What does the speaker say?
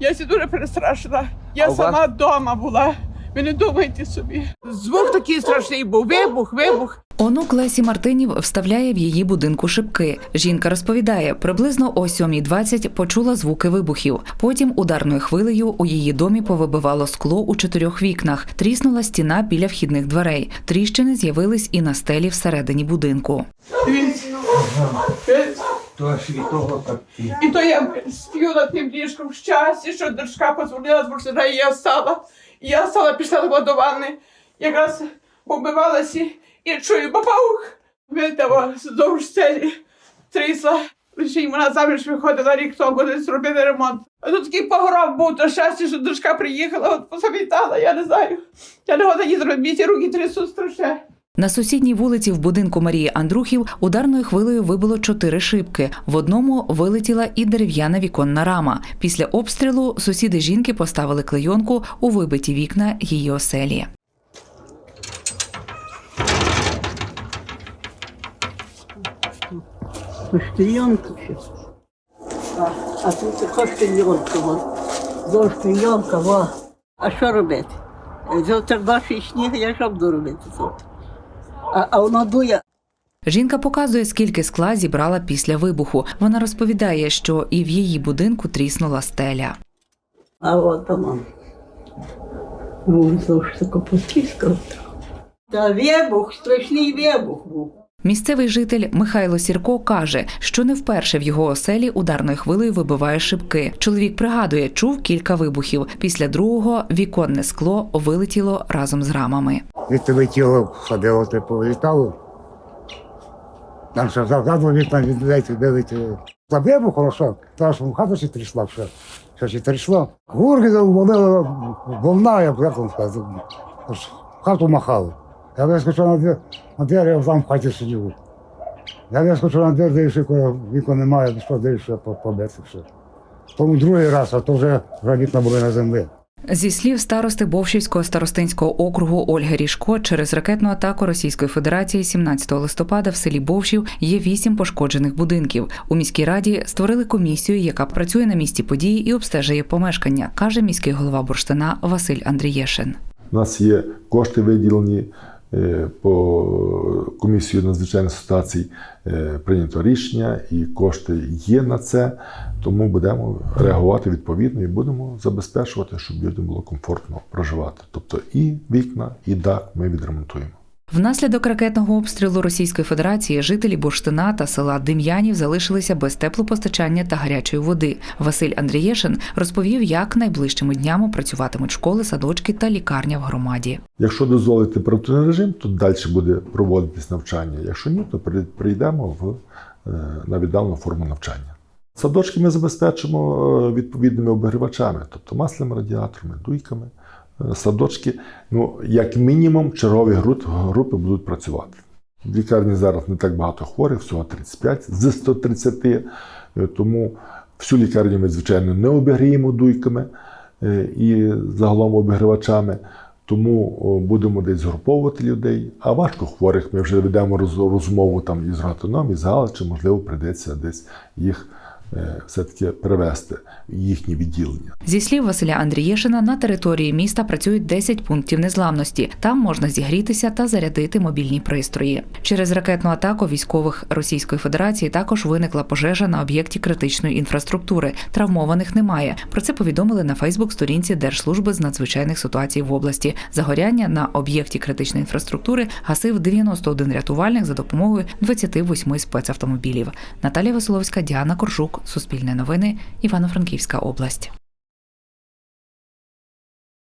Я сі дуже перестрашена. Я А у сама вдома була. Ви не думайте собі. Звук такий страшний був. Вибух, вибух. Онук Лесі Мартинів вставляє в її будинку шибки. Жінка розповідає, приблизно о 7.20 почула звуки вибухів. Потім ударною хвилею у її домі повибивало скло у чотирьох вікнах. Тріснула стіна біля вхідних дверей. Тріщини з'явились і на стелі всередині будинку. Дивіться. То світого так. І то я спію над тим ліжком в щасті, що дочка позвонила з бурсина, і я встала. І я встала, пішла до ванни. Якраз побивалася і чую бабаух. Видава здовж стелі трісла. Ще й вона заміж виходила рік тому, десь зробили ремонт. А тут такий погром був, то щастя, що дочка приїхала, от посамітала, я не знаю. Я не готова її зробити, руки трясуть страшне. На сусідній вулиці в будинку Марії Андрухів ударною хвилею вибило чотири шибки. В одному вилетіла і дерев'яна віконна рама. Після обстрілу сусіди жінки поставили клейонку у вибиті вікна її оселі. А, тут також клейонка. во. Зож клейонка, во. А що робити? Завтра ваші сніг, я що буду робити? А, а воно дує. Жінка показує, скільки скла зібрала після вибуху. Вона розповідає, що і в її будинку тріснула стеля. А от там. Ну, потіскав. Та вибух, страшний вибух був. Місцевий житель Михайло Сірко каже, що не вперше в його оселі ударною хвилею вибиває шибки. Чоловік пригадує, чув кілька вибухів. Після другого віконне скло вилетіло разом з рамами. Від летіло, ходило, те повилітало. Там що загадував вікна віддайте, де летіло. За вибухало, що? В хату ще трісла, що? Що ще трісло? Гурги завалила волна, як вам сказати. Хату махали. Я вискочив на двері, на двері, я там в хаті сидів. Я вискочив на двері, дивився, коли вікон немає, що дивишся, побити все. Тому другий раз, а то вже вікна були на землі. Зі слів старости Бовшівського старостинського округу Ольги Ріжко, через ракетну атаку Російської Федерації 17 листопада в селі Бовшів є вісім пошкоджених будинків. У міській раді створили комісію, яка працює на місці події і обстежує помешкання, каже міський голова бурштина Василь Андрієшин. У нас є кошти виділені по комісію надзвичайних ситуацій е, прийнято рішення, і кошти є на це. Тому будемо реагувати відповідно і будемо забезпечувати, щоб людям було комфортно проживати. Тобто і вікна, і дах ми відремонтуємо. Внаслідок ракетного обстрілу Російської Федерації жителі Бурштина та села Дем'янів залишилися без теплопостачання та гарячої води. Василь Андрієшин розповів, як найближчими днями працюватимуть школи, садочки та лікарня в громаді. Якщо дозволить температурний режим, то далі буде проводитись навчання. Якщо ні, то при- прийдемо в, е, на форму навчання. Садочки ми забезпечимо е, відповідними обігрівачами, тобто масляними радіаторами, дуйками. Садочки, ну, як мінімум, чергові групи будуть працювати. В лікарні зараз не так багато хворих, всього 35 з 130, е, тому всю лікарню ми, звичайно, не обігріємо дуйками е, і загалом обігрівачами. Тому будемо десь згруповувати людей. А важко хворих ми вже ведемо розмову там із ротоном, із Галичем, можливо, прийдеться десь їх все-таки перевести їхні відділення. Зі слів Василя Андрієшина, на території міста працюють 10 пунктів незламності. Там можна зігрітися та зарядити мобільні пристрої. Через ракетну атаку військових Російської Федерації також виникла пожежа на об'єкті критичної інфраструктури. Травмованих немає. Про це повідомили на Фейсбук-сторінці Держслужби з надзвичайних ситуацій в області. Загоряння на об'єкті критичної інфраструктури гасив 91 рятувальник за допомогою 28 спецавтомобілів. Наталія Василовська, Діана Коржук, Суспільне новини, Івано-Франківська область.